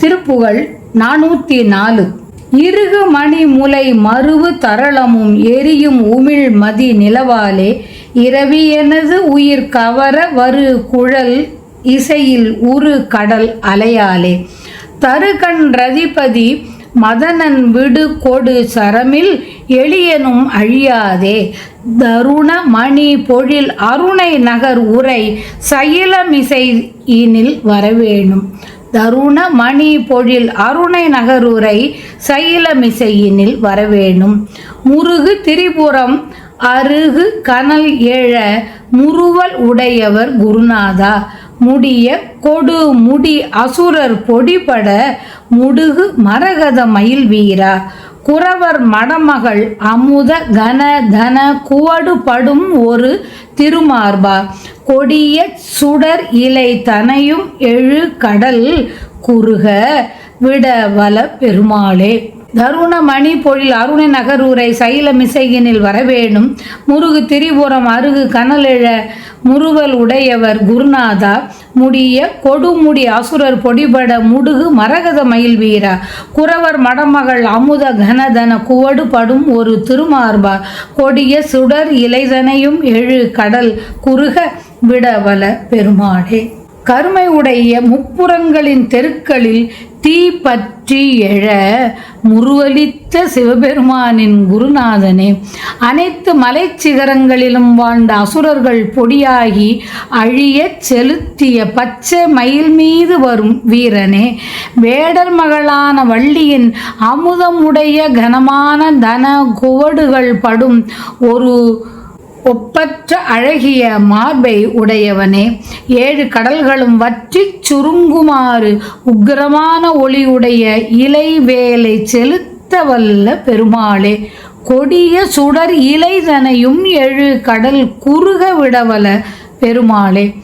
திருப்புகழ் நானூத்தி நாலு. இறுகு மணி முலை மருவு தரளமும் எரியும் உமிழ் மதி நிலவாலே இரவி எனது உயிர் கவர வரு குழல் இசையில் உரு கடல் அலையாலே. தருகன் ரதிபதி மதனன் விடு கொடு சரமில் எளியனும் அழியாதே. தருண மணி பொழில் அருணை நகர் உரை சயிலமிசை இனில் வரவேணும். தருண மணி பொழில் அருணை நகருரை சயிலமிசையினில் வரவேணும். முருகு திரிபுரம் அருகு கனல் ஏழ முறுவல் உடையவர் குருநாதா. முடிய கொடு முடி அசுரர் பொடிபட முடுகு மரகத மயில் வீரா. குறவர் மடமகள் அமுத கன தன குவடுபடும் ஒரு திருமார்பா கொடிய சுடர் இலை தனையும் எழு கடல் குறுக விடவல பெருமாளே. தருணமணி பொழில் அருணை நகரூரை சைலமிசையினில் வரவேணும். முருகு திரிபுரம் அருகு கனலெழ முறுவல் உடையவர் குருநாதா. முடிய கொடுமுடி அசுரர் பொடிபட முடுகு மரகத மயில் வீரா. குறவர் மடமகள் அமுத கனதன குவடுபடும் ஒரு திருமார்பா. கொடிய சுடர் இலைதனையும் எழு கடல் குறுக விடவல பெருமாடே கருமை உடைய முப்புறங்களின் தெருக்களில் தீ பற்றி எழ முருவலித்த சிவபெருமானின் குருநாதனே. அனைத்து மலைச் சிகரங்களிலும் வாழ்ந்த அசுரர்கள் பொடியாகி அழியச் செலுத்திய பச்சை மயில் மீது வரும் வீரனே. வேடர் மகளான வள்ளியின் அமுதமுடைய கனமான தன குவடுகள் படும் ஒரு ஒப்பற்ற அழகிய மார்பை உடையவனே ஏழு கடல்களும் வற்றிச் சுருங்குமாறு உக்கிரமான ஒளியுடைய இலைவேலை செலுத்த வல்ல பெருமாளே கொடிய சுடர் இலைதனையும் எழு கடல் குறுக விடவல பெருமாளே.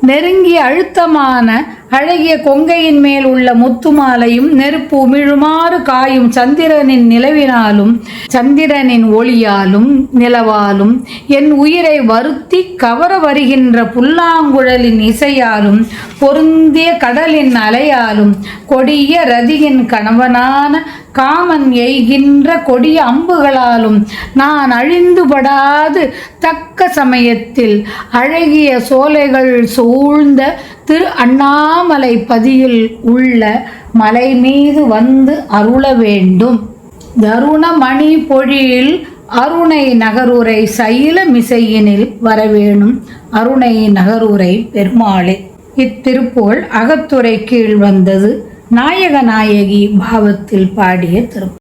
நெருங்கிய அழுத்தமான அழகிய கொங்கையின் மேல் உள்ள முத்துமாலையும் நெருப்பு உமிழுமாறு காயும் சந்திரனின் நிலவினாலும் சந்திரனின் ஒளியாலும் நிலவாலும் என் உயிரை வருத்தி கவர வருகின்ற புல்லாங்குழலின் இசையாலும் பொருந்திய கடலின் அலையாலும் கொடிய ரதியின் கணவனான காமன் எய்கின்ற கொடிய அம்புகளாலும் நான் அழிந்துபடாது தக்க சமயத்தில் அழகிய சோலைகள் சூழ்ந்த திரு அண்ணாமலை பதியில் உள்ள மலை மீது வந்து அருள வேண்டும். தருணமணி பொழில் அருணை நகருரை சைல மிசையினில் வரவேணும். அருணை நகருரை பெருமாளே. இத்திருப்போல் அகத்துறை கீழ் வந்தது. நாயக நாயகி பாவத்தில் பாடிய திருப்பு